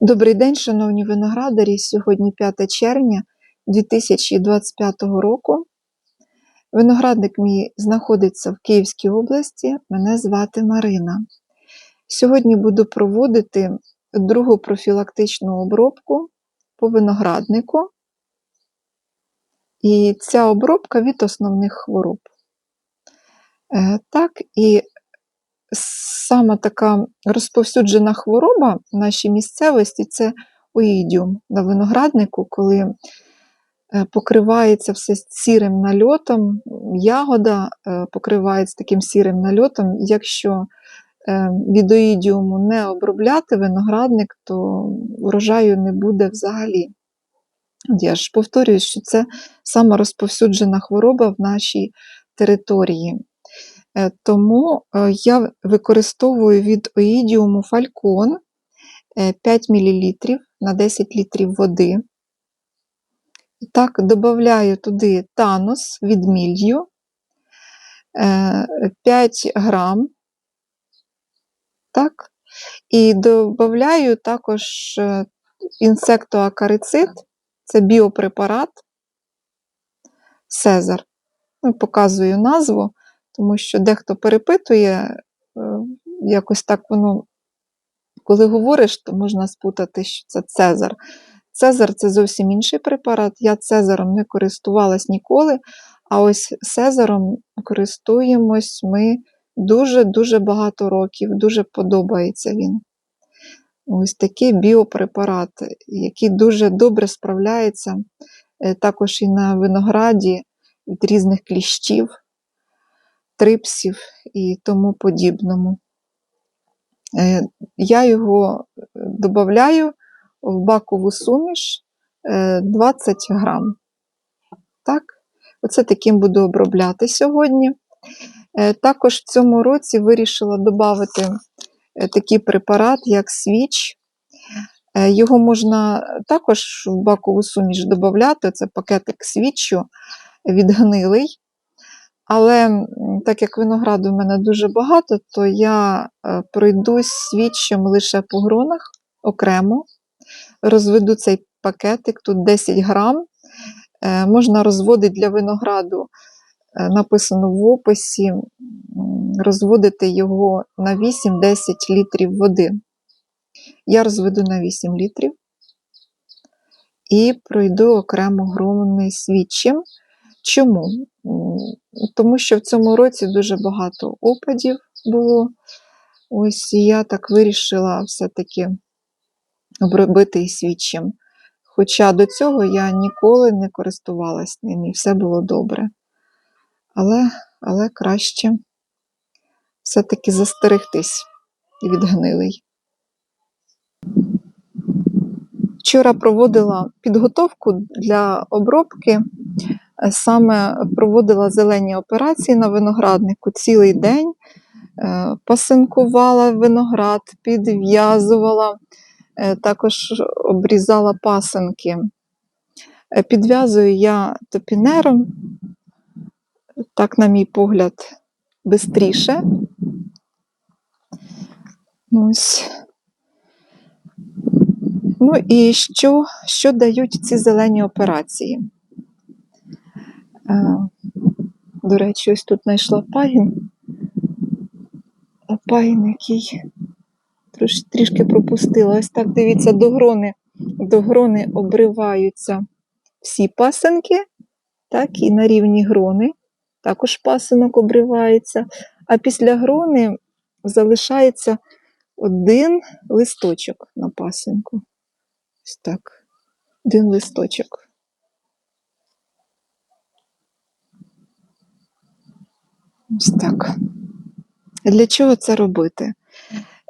Добрий день, шановні виноградарі. Сьогодні 5 червня 2025 року. Виноградник мій знаходиться в Київській області. Мене звати Марина. Сьогодні буду проводити другу профілактичну обробку по винограднику. І ця обробка від основних хвороб. Е, Так, і саме така розповсюджена хвороба в нашій місцевості це оїдіум на винограднику, коли е, покривається все сірим нальотом, ягода е, покривається таким сірим нальотом. Якщо е, від оїдіуму не обробляти виноградник, то врожаю не буде взагалі. Я ж повторюю, що це саме розповсюджена хвороба в нашій території. Е, Тому е, я використовую від оїдіуму фалькон 5 мл на 10 літрів води. Так, додаю туди танос від мілью 5 грам. Так, і додаю також е, інсектоакарицид, це біопрепарат Сезар. Ну, Показую назву тому що дехто перепитує, е, якось так воно, коли говориш, то можна спутати, що це Цезар. Цезар це зовсім інший препарат. Я Цезаром не користувалась ніколи, а ось Цезаром користуємось ми дуже-дуже багато років, дуже подобається він. Ось такий біопрепарат, який дуже добре справляється е, також і на винограді від різних кліщів трипсів і тому подібному. Е, я його додаю в бакову суміш 20 е, грам. Так, Оце таким буду обробляти сьогодні. Е, також в цьому році вирішила додати такий препарат, як свіч. Його можна також в бакову суміш додати, це пакетик свічу відгнилий. Але так як винограду в мене дуже багато, то я е, пройдусь свідчим лише по гронах окремо. Розведу цей пакетик, тут 10 грам. Е, можна розводити для винограду, е, написано в описі, розводити його на 8-10 літрів води. Я розведу на 8 літрів і пройду окремо громний свідчим. Чому? Тому що в цьому році дуже багато опадів було. Ось і я так вирішила все-таки обробити і свідчим. Хоча до цього я ніколи не користувалась ним, і все було добре. Але але краще все-таки застерегтись від гнилий. Вчора проводила підготовку для обробки саме проводила зелені операції на винограднику цілий день, е, пасинкувала виноград, підв'язувала, е, також обрізала пасинки. Е, підв'язую я топінером, так, на мій погляд, швидше. Ось. Ну і що, що дають ці зелені операції? До речі, ось тут знайшла пагін. Пагін, який трош, трішки пропустила. Ось так, дивіться, до грони, до грони обриваються всі пасенки, так, і на рівні грони. Також пасинок обривається, а після грони залишається один листочок на пасинку. Ось так, один листочок. Ось так. Для чого це робити?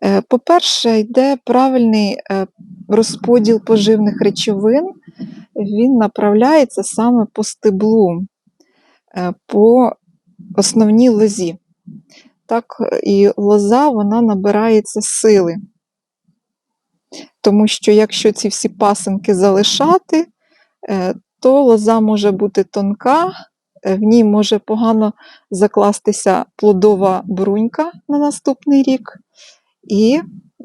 Е, по-перше, йде правильний е, розподіл поживних речовин, він направляється саме по стеблу, е, по основній лозі. Так, і лоза вона набирається сили. Тому що якщо ці всі пасинки залишати, то лоза може бути тонка, в ній може погано закластися плодова брунька на наступний рік, і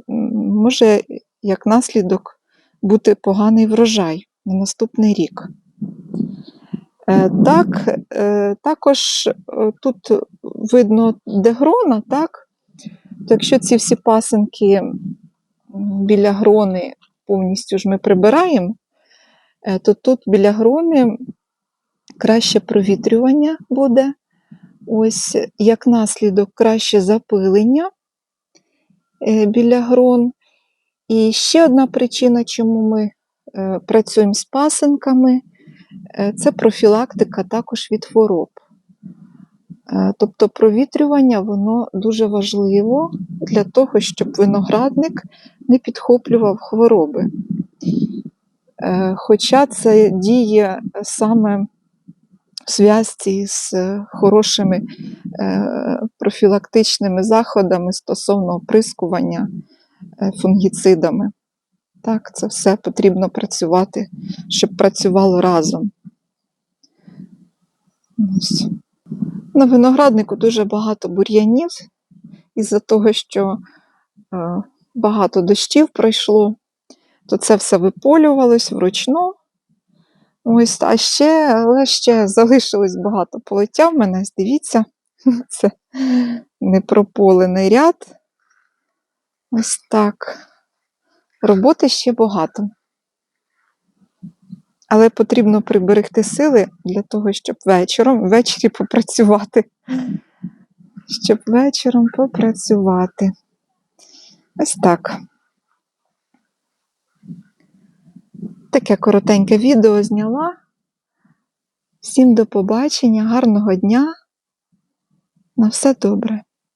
може, як наслідок, бути поганий врожай на наступний рік. Е, Так, е, також е, тут видно де грона, так? Якщо ці всі пасинки біля грони повністю ж ми прибираємо, е, то тут біля грони краще провітрювання буде. Ось як наслідок краще запилення е, біля грон. І ще одна причина, чому ми е, працюємо з пасинками, е, це профілактика також від хвороб. Тобто провітрювання воно дуже важливо для того, щоб виноградник не підхоплював хвороби. Хоча це діє саме зв'язці з е, хорошими е, профілактичними заходами стосовно оприскування е, фунгіцидами. Так, це все потрібно працювати, щоб працювало разом. На винограднику дуже багато бур'янів із-за того, що багато дощів пройшло, то це все виполювалось вручну. Ось, а ще, але ще залишилось багато полиття в мене, дивіться, це непрополений ряд. Ось так. Роботи ще багато. Але потрібно приберегти сили для того, щоб вечором, ввечері попрацювати. Щоб вечором попрацювати. Ось так. Таке коротеньке відео зняла. Всім до побачення, гарного дня. На все добре.